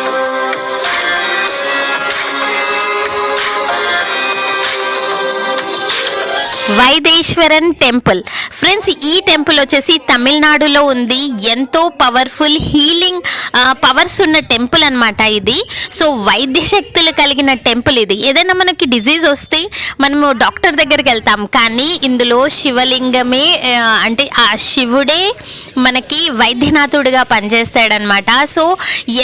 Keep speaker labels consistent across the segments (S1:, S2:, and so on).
S1: Thank you. Vaideeswaran temple. Friends ఈ temple వచ్చేసి తమిళనాడులో ఉంది. ఎంతో పవర్ఫుల్ హీలింగ్ పవర్స్ ఉన్న టెంపుల్ అన్నమాట ఇది. సో వైద్య శక్తులు కలిగిన టెంపుల్ ఇది. ఏదైనా మనకి డిజీజ్ వస్తే మనము డాక్టర్ దగ్గరికి వెళ్తాం. కానీ ఇందులో శివలింగమే అంటే ఆ శివుడే మనకి వైద్యనాథుడిగా పనిచేస్తాడనమాట సో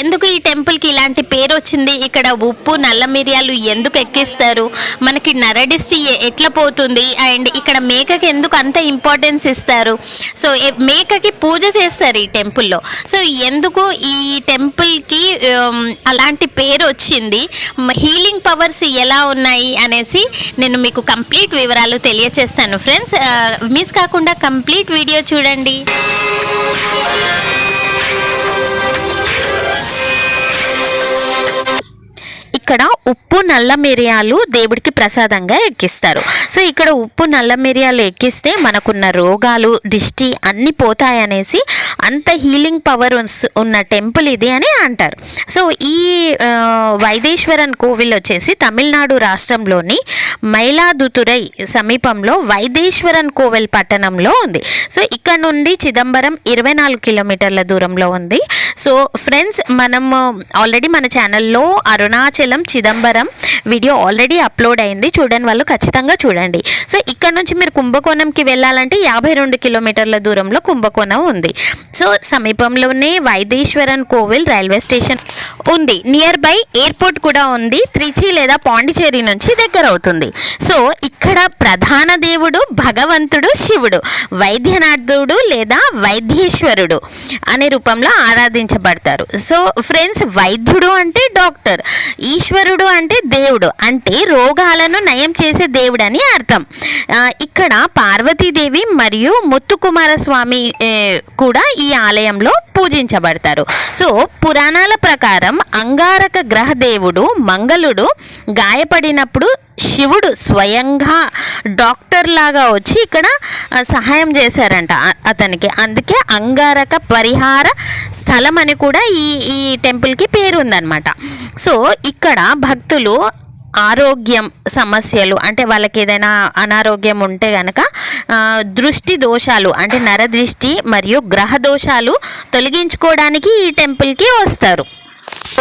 S1: ఎందుకు ఈ టెంపుల్కి ఇలాంటి పేరు వచ్చింది? ఇక్కడ ఉప్పు నల్ల మిరియాలు ఎందుకు ఎక్కిస్తారు? మనకి నరడిస్టి ఎట్లా పోతుంది? అండ్ ఇక్కడ మేకకి ఎందుకు అంత ఇంపార్టెన్స్ ఇస్తారు? సో మేకకి పూజ చేస్తారు ఈ టెంపుల్లో. సో ఎందుకు ఈ టెంపుల్కి um, అలాంటి పేరు వచ్చింది? హీలింగ్ పవర్స్ ఎలా ఉన్నాయి అనేసి నేను మీకు కంప్లీట్ వివరాలు తెలియచేస్తాను. ఫ్రెండ్స్ మిస్ uh, కాకుండా కంప్లీట్ వీడియో చూడండి. ఇక్కడ ఉప్పు నల్ల మిరియాలు దేవుడికి ప్రసాదంగా ఎక్కిస్తారు. సో ఇక్కడ ఉప్పు నల్ల మిరియాలు ఎక్కిస్తే మనకున్న రోగాలు దిష్టి అన్నీ పోతాయనేసి అంత హీలింగ్ పవర్ ఉన్న టెంపుల్ ఇది అని అంటారు. సో ఈ వైదేశ్వరన్ కోవిల్ వచ్చేసి తమిళనాడు రాష్ట్రంలోని మైలాదుతురై సమీపంలో వైదేశ్వరన్ కోవిల్ పట్టణంలో ఉంది. సో ఇక్కడ నుండి చిదంబరం ఇరవై నాలుగు కిలోమీటర్ల దూరంలో ఉంది. సో ఫ్రెండ్స్ మనం ఆల్రెడీ మన ఛానల్లో Arunachalam Chidambaram video already upload అయింది. చూడని వాళ్ళు ఖచ్చితంగా చూడండి. సో ఇక్కడ నుంచి మీరు కుంభకోణంకి వెళ్ళాలంటే యాభై రెండు కిలోమీటర్ల దూరంలో కుంభకోణం ఉంది. సో సమీపంలోనే వైదేశ్వరన్ కోవిల్ రైల్వే స్టేషన్ ఉంది. నియర్ బై ఎయిర్పోర్ట్ కూడా ఉంది. త్రిచి లేదా పాండిచేరి నుంచి దగ్గర అవుతుంది. సో ఇక్కడ ప్రధాన దేవుడు భగవంతుడు శివుడు వైద్యనాథుడు లేదా వైద్యేశ్వరుడు అనే రూపంలో ఆరాధించబడతారు. సో ఫ్రెండ్స్ వైద్యుడు అంటే డాక్టర్ ఈశ్వరుడు అంటే దేవుడు. అంటే రోగాలను నయం చేసే దేవుడు అని అర్థం ఇక్కడ పార్వతీదేవి మరియు ముత్తుకుమారస్వామి కూడా ఈ ఆలయంలో పూజించబడతారు. సో పురాణాల ప్రకారం అంగారక గ్రహ దేవుడు మంగళుడు గాయపడినప్పుడు శివుడు స్వయంగా డాక్టర్ లాగా వచ్చి ఇక్కడ సహాయం చేశారంట అతనికి. అందుకే అంగారక పరిహార స్థలం అని కూడా ఈ ఈ టెంపుల్కి పేరు ఉందన్నమాట సో ఇక్కడ భక్తులు ఆరోగ్యం సమస్యలు అంటే వాళ్ళకి ఏదైనా అనారోగ్యం ఉంటే కనుక దృష్టి దోషాలు అంటే నరదృష్టి మరియు గ్రహ దోషాలు తొలగించుకోవడానికి ఈ టెంపుల్కి వస్తారు. ఈ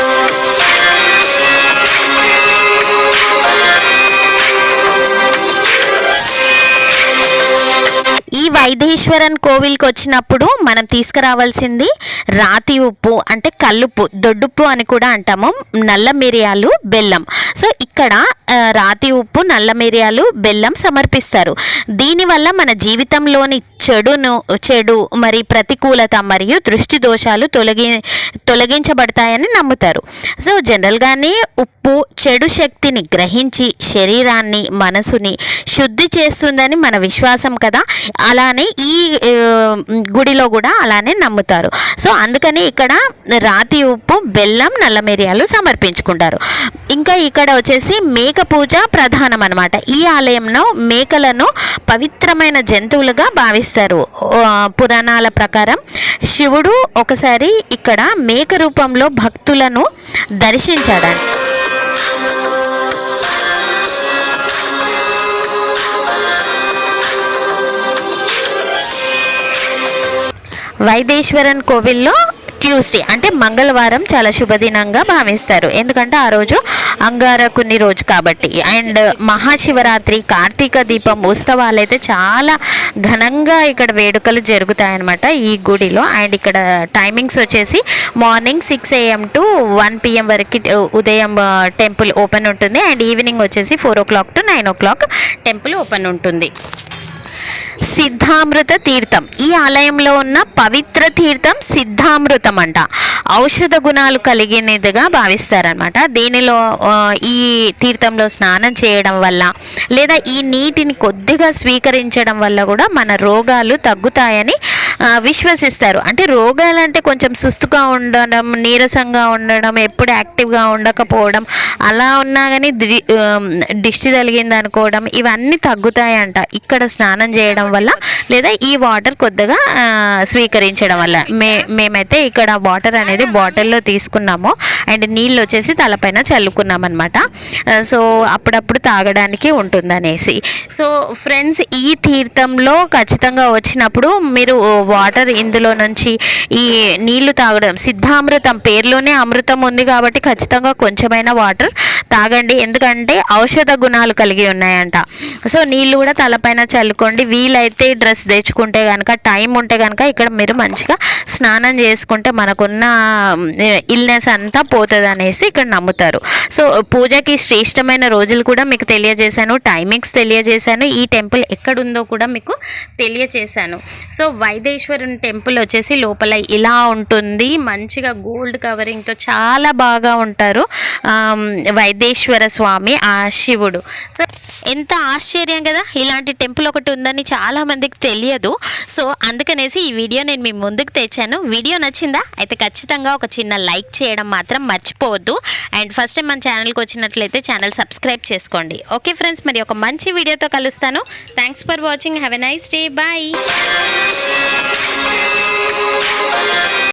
S1: వైదేశ్వరన్ కోవిల్కి వచ్చినప్పుడు మనం తీసుకురావాల్సింది రాతి ఉప్పు అంటే కల్లుప్పు దొడ్డుప్పు అని కూడా అంటాము. నల్ల మిరియాలు బెల్లం. సో ఇక్కడ రాతి ఉప్పు నల్ల మిరియాలు బెల్లం సమర్పిస్తారు. దీనివల్ల మన జీవితంలోని చెడును చెడు మరి ప్రతికూలత మరియు దృష్టి దోషాలు తొలగి తొలగించబడతాయని నమ్ముతారు. సో జనరల్గానే ఉప్పు చెడు శక్తిని గ్రహించి శరీరాన్ని మనసుని శుద్ధి చేస్తుందని మన విశ్వాసం కదా. అలానే ఈ గుడిలో కూడా అలానే నమ్ముతారు. సో అందుకని ఇక్కడ రాతి ఉప్పు బెల్లం నల్ల మిరియాలు సమర్పించుకుంటారు. ఇంకా ఇక్కడ వచ్చేసి మేక పూజ ప్రధానం అనమాట ఈ ఆలయంలో మేకలను పవిత్రమైన జంతువులుగా భావిస్తారు. ఆ, పురాణాల ప్రకారం శివుడు ఒకసారి ఇక్కడ మేక రూపంలో భక్తులను దర్శించాడని. వైదేశ్వరన్ కోవిల్లో ట్యూస్డే అంటే మంగళవారం చాలా శుభదినంగా భావిస్తారు. ఎందుకంటే ఆ రోజు అంగారకుని రోజు కాబట్టి. అండ్ మహాశివరాత్రి కార్తీక దీపం ఉత్సవాలు అయితే చాలా ఘనంగా ఇక్కడ వేడుకలు జరుగుతాయన్నమాట ఈ గుడిలో. అండ్ ఇక్కడ టైమింగ్స్ వచ్చేసి morning six AM to one PM వరకు ఉదయం టెంపుల్ ఓపెన్ ఉంటుంది. అండ్ ఈవినింగ్ వచ్చేసి four o'clock to nine o'clock temple open ఉంటుంది. సిద్ధామృత తీర్థం ఈ ఆలయంలో ఉన్న పవిత్ర తీర్థం సిద్ధామృతం అంట ఔషధ గుణాలు కలిగినదిగా భావిస్తారనమాట దీనిలో ఈ తీర్థంలో స్నానం చేయడం వల్ల లేదా ఈ నీటిని కొద్దిగా స్వీకరించడం వల్ల కూడా మన రోగాలు తగ్గుతాయని విశ్వసిస్తారు. అంటే రోగాలు అంటే కొంచెం సుస్తుగా ఉండడం నీరసంగా ఉండడం ఎప్పుడు యాక్టివ్గా ఉండకపోవడం అలా ఉన్నా కానీ దిష్టి తగిలింది అనుకోవడం ఇవన్నీ తగ్గుతాయంట. ఇక్కడ స్నానం చేయడం వల్ల లేదా ఈ వాటర్ కొద్దిగా స్వీకరించడం వల్ల. మే మేమైతే ఇక్కడ వాటర్ అనేది బాటిల్లో తీసుకున్నాము. అండ్ నీళ్ళు వచ్చేసి తలపైన చల్లుకున్నాం అనమాట సో అప్పుడప్పుడు తాగడానికి ఉంటుందనేసి. సో ఫ్రెండ్స్ ఈ తీర్థంలో ఖచ్చితంగా వచ్చినప్పుడు మీరు వాటర్ ఇందులో నుంచి ఈ నీళ్ళు తాగడం సిద్ధామృతం పేర్లోనే అమృతం ఉంది కాబట్టి ఖచ్చితంగా కొంచెమైనా వాటర్ తాగండి. ఎందుకంటే ఔషధ గుణాలు కలిగి ఉన్నాయంట. సో నీళ్ళు కూడా తలపైన చల్లుకోండి. వీలైతే డ్రెస్ తెచ్చుకుంటే కనుక టైం ఉంటే కనుక ఇక్కడ మీరు మంచిగా స్నానం చేసుకుంటే మనకున్న ఇల్నెస్ అంతా పోతుంది అనేసి ఇక్కడ నమ్ముతారు. సో పూజకి శ్రేష్టమైన రోజులు కూడా మీకు తెలియజేశాను. టైమింగ్స్ తెలియజేశాను. ఈ టెంపుల్ ఎక్కడుందో కూడా మీకు తెలియజేశాను. సో వైదేశ్వరుని టెంపుల్ వచ్చేసి లోపల ఇలా ఉంటుంది. మంచిగా గోల్డ్ కవరింగ్తో చాలా బాగా ఉంటారు. వైద్య సిద్ధేశ్వర స్వామి ఆ శివుడు. సో ఎంత ఆశ్చర్యం కదా! ఇలాంటి టెంపుల్ ఒకటి ఉందని చాలా మందికి తెలియదు. సో అందుకనేసి ఈ వీడియో నేను మీ ముందుకు తెచ్చాను. వీడియో నచ్చిందా? అయితే ఖచ్చితంగా ఒక చిన్న లైక్ చేయడం మాత్రం మర్చిపోవద్దు. అండ్ ఫస్ట్ టైం మన ఛానల్కి వచ్చినట్లయితే ఛానల్ సబ్స్క్రైబ్ చేసుకోండి. ఓకే ఫ్రెండ్స్ మరి ఒక మంచి వీడియోతో కలుస్తాను. Thanks for watching have a nice day bye